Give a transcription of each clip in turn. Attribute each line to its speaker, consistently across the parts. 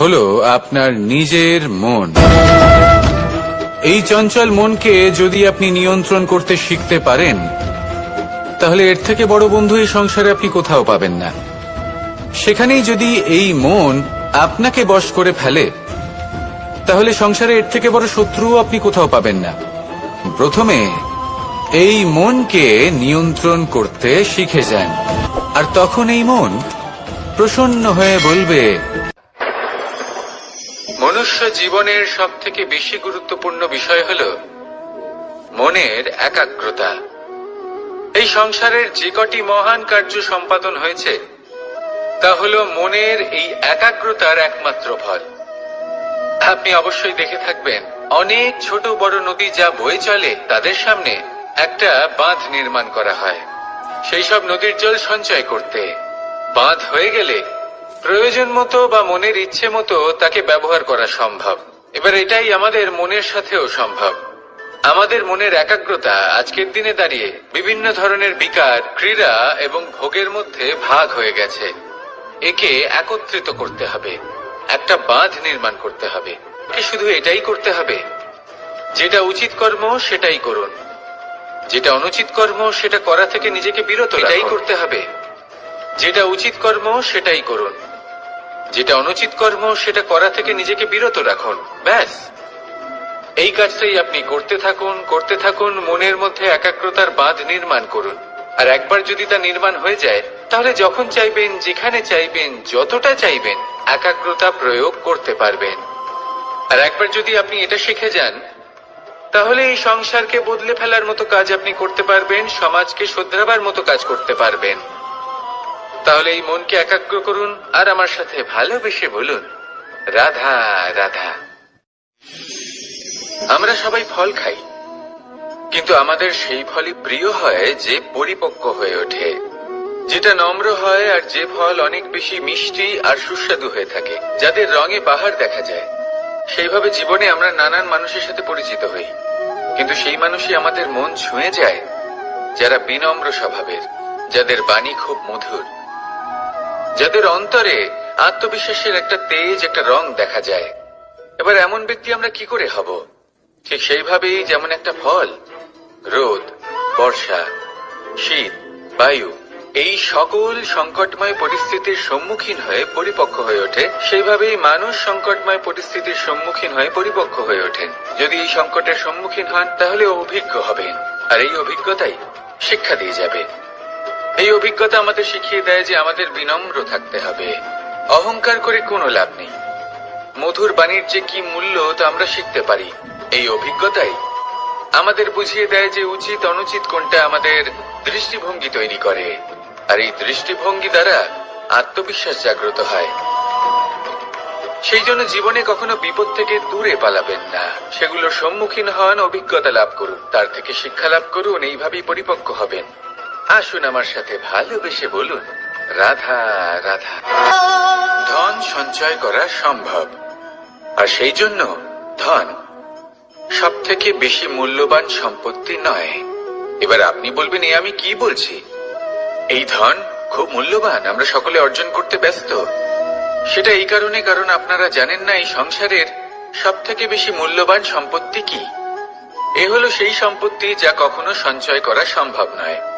Speaker 1: হলো আপনার নিজের মন। এই চঞ্চল মনকে যদি আপনি নিয়ন্ত্রণ করতে শিখতে পারেন, তাহলে এর থেকে বড় বন্ধু এই সংসারে আপনি কোথাও পাবেন না। সেখানেই যদি এই মন আপনাকে বশ করে ফেলে, তাহলে সংসারে এর থেকে বড় শত্রুও আপনি কোথাও পাবেন না। প্রথমে এই মনকে নিয়ন্ত্রণ করতে শিখে যান। আর তখন এই মন প্রসন্ন হয়ে বলবে মনুষ্য জীবনের সব থেকে বেশি গুরুত্বপূর্ণ বিষয় হল মনের একাগ্রতা। এই সংসারের যে কটি মহান কার্য সম্পাদন হয়েছে, তা হল মনের এই একাগ্রতার একমাত্র ফল। আপনি অবশ্যই দেখে থাকবেন, অনেক ছোট বড় নদী যা বয়ে চলে, তাদের সামনে একটা বাঁধ নির্মাণ করা হয়। সেই সব নদীর জল সঞ্চয় করতে। বাঁধ হয়ে গেলে প্রয়োজন মতো বা মনের ইচ্ছে মতো তাকে ব্যবহার করা সম্ভব। এবার এটাই আমাদের মনের সাথেও সম্ভব। আমাদের মনের একাগ্রতা আজকের দিনে দাঁড়িয়ে বিভিন্ন ধরনের বিকার, ক্রীড়া এবং ভোগের মধ্যে ভাগ হয়ে গেছে। একে একত্রিত করতে হবে। একটা বাঁধ নির্মাণ করতে হবে। শুধু এটাই করতে হবে। যেটা উচিত কর্ম, সেটাই করুন। যেটা অনুচিত কর্ম, সেটা করা থেকে নিজেকে বিরত এটাই করতে হবে। যেটা উচিত কর্ম, সেটাই করুন। যেটা অনুচিত কর্ম, সেটা করা থেকে নিজেকে বিরত রাখুন। ব্যাস। এই কাজটাই আপনি করতে থাকুন করতে থাকুন, মনের মধ্যে একাগ্রতার বাঁধ নির্মাণ করুন। আর একবার যদি তা নির্মাণ হয়ে যায়, তাহলে যখন চাইবেন, যেখানে চাইবেন, যতটা চাইবেন, একাগ্রতা প্রয়োগ করতে পারবেন। আর একবার যদি আপনি এটা শিখে যান, তাহলে এই সংসারকে বদলে ফেলার মতো কাজ আপনি করতে পারবেন, সমাজকে শোধরাবার মতো কাজ করতে পারবেন। তাহলে এই মনকে একাগ্র করুন আর আমার সাথে ভালোবেসে বলুন, রাধা রাধা। আমরা সবাই ফল খাই, কিন্তু আমাদের সেই ফলই প্রিয় হয় যে পরিপক্ক হয়ে ওঠে, যেটা নম্র হয় আর যে ফল অনেক বেশি মিষ্টি আর সুস্বাদু হয়ে থাকে, যাদের রঙে বাহার দেখা যায়। সেইভাবে জীবনে আমরা নানান মানুষের সাথে পরিচিত হই, কিন্তু সেই মানুষই আমাদের মন ছুঁয়ে যায়, যারা বিনম্র স্বভাবের, যাদের বাণী খুব মধুর। যাদের অন্তরে আত্মবিশ্বাসের একটা তেজ, একটা রং দেখা যায়। এবার এমন ব্যক্তি আমরা কি করে হব? ঠিক সেইভাবেই যেমন একটা ফল, রোদ, বর্ষা, শীত, বায়ু, এই সকল সংকটময় পরিস্থিতির সম্মুখীন হয়ে পরিপক্ক হয়ে ওঠে, সেইভাবেই মানুষ সংকটময় পরিস্থিতির সম্মুখীন হয়ে পরিপক্ক হয়ে ওঠেন যদি এই সংকটের সম্মুখীন হন, তাহলে অভিজ্ঞ হবেন। আর এই অভিজ্ঞতাই শিক্ষা দিয়ে যাবে। এই অভিজ্ঞতা আমাদের শিখিয়ে দেয় যে আমাদের বিনম্র থাকতে হবে। অহংকার করে কোনো লাভ নেই। মধুর বাণীর যে কি মূল্য, তা আমরা শিখতে পারি। এই অভিজ্ঞতাই আমাদের বুঝিয়ে দেয় যে উচিত, অনুচিত কোনটা আমাদের দৃষ্টিভঙ্গি তৈরি করে। আর এই দৃষ্টিভঙ্গি দ্বারা আত্মবিশ্বাস জাগ্রত হয়। সেই জন্য জীবনে কখনো বিপদ থেকে দূরে পালাবেন না। সেগুলোর সম্মুখীন হন, অভিজ্ঞতা লাভ করুন, তার থেকে শিক্ষা লাভ করুন, এইভাবেই পরিপক্ক হবেন। আসুন আমার সাথে ভালোবেসে বলুন, রাধা রাধা। ধন সঞ্চয় করা সম্ভব। আর সেই জন্য ধন সব থেকে বেশি মূল্যবান সম্পত্তি নয়। এবার আপনি বলবেন, এ আমি কি বলছি? এই ধন খুব মূল্যবান, আমরা সকলে অর্জন করতে ব্যস্ত। সেটা এই কারণে, কারণ আপনারা জানেন না, এই সংসারের সব থেকে বেশি মূল্যবান সম্পত্তি কি? এ হলো সেই সম্পত্তি যা কখনো সঞ্চয় করা সম্ভব নয়।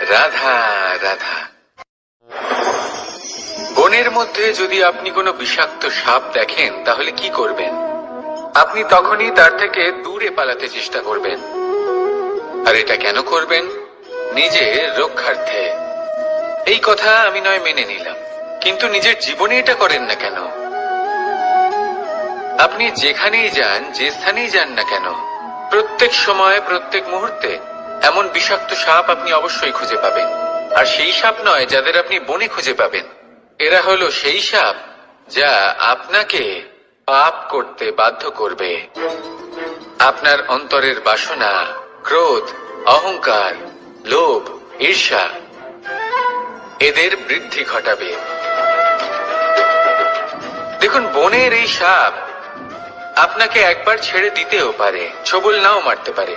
Speaker 1: রাধা রাধা। বনের মধ্যে যদি আপনি কোনো বিষাক্ত সাপ দেখেন, তাহলে কি করবেন? আপনি তখনই তার থেকে দূরে পালাতে চেষ্টা করবেন। আর এটা কেন করবেন? নিজের রক্ষার্থে। এই কথা আমি নয় মেনে নিলাম, কিন্তু নিজের জীবনে এটা করেন না কেন? আপনি যেখানেই যান, যে স্থানেই যান না কেন, প্রত্যেক সময়, প্রত্যেক মুহূর্তে এমন বিষাক্ত সাপ আপনি অবশ্যই খুঁজে পাবেন। আর সেই সাপ নয় যাদের আপনি বনে খুঁজে পাবেন। এরা হলো সেই সাপ যা আপনাকে পাপ করতে বাধ্য করবে। আপনার অন্তরের বাসনা, ক্রোধ, অহংকার, লোভ, ঈর্ষা, এদের বৃদ্ধি ঘটাবে। দেখুন, বনের এই সাপ আপনাকে একবার ছেড়ে দিতেও পারে, ছবল নাও মারতে পারে।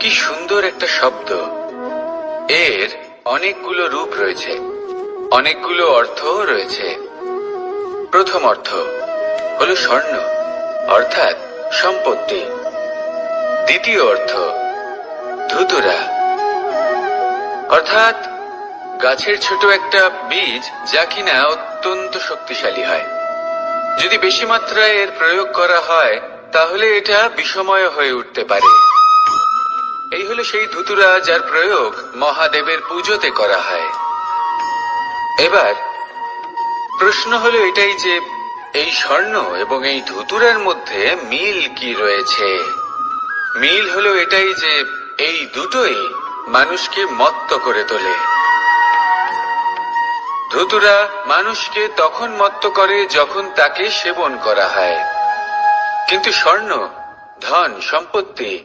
Speaker 1: কি সুন্দর একটা শব্দ। এর অনেকগুলো রূপ রয়েছে। অনেকগুলো অর্থও রয়েছে। প্রথম অর্থ হলো স্বর্ণ, অর্থাৎ সম্পত্তি। দ্বিতীয় অর্থ ধুতুরা, অর্থাৎ গাছের ছোট একটা বীজ যা কিনা অত্যন্ত শক্তিশালী হয়। যদি বেশি মাত্রায় এর প্রয়োগ করা হয়, তাহলে এটা বিষময় হয়ে উঠতে পারে। এই হলো সেই ধুতুরা যার প্রয়োগ মহাদেবের পুজোতে করা হয়। এবার, প্রশ্ন হলো এটাই যে এই স্বর্ণ এবং এই ধুতুরার মধ্যে মিল কি রয়েছে? মিল হলো এটাই যে এই দুটোই মানুষকে মত্ত করে তোলে। ধুতুরা মানুষকে তখন মত্ত করে যখন তাকে সেবন করা হয়। কিন্তু স্বর্ণ, ধন, সম্পত্তি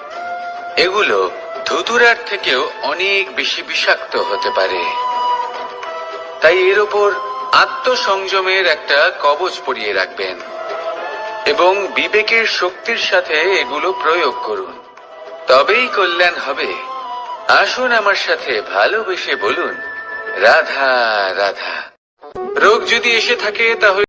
Speaker 1: এগুলো ধুতুরার থেকেও অনেক বেশি বিষাক্ত হতে পারে। তাই এর ওপর আত্মসংযমের একটা কবচ পরিয়ে রাখবেন এবং বিবেকের শক্তির সাথে এগুলো প্রয়োগ করুন। তবেই কল্যাণ হবে। আসুন আমার সাথে ভালোবেসে বলুন, রাধা রাধা। রোগ যদি এসে থাকে তাহলে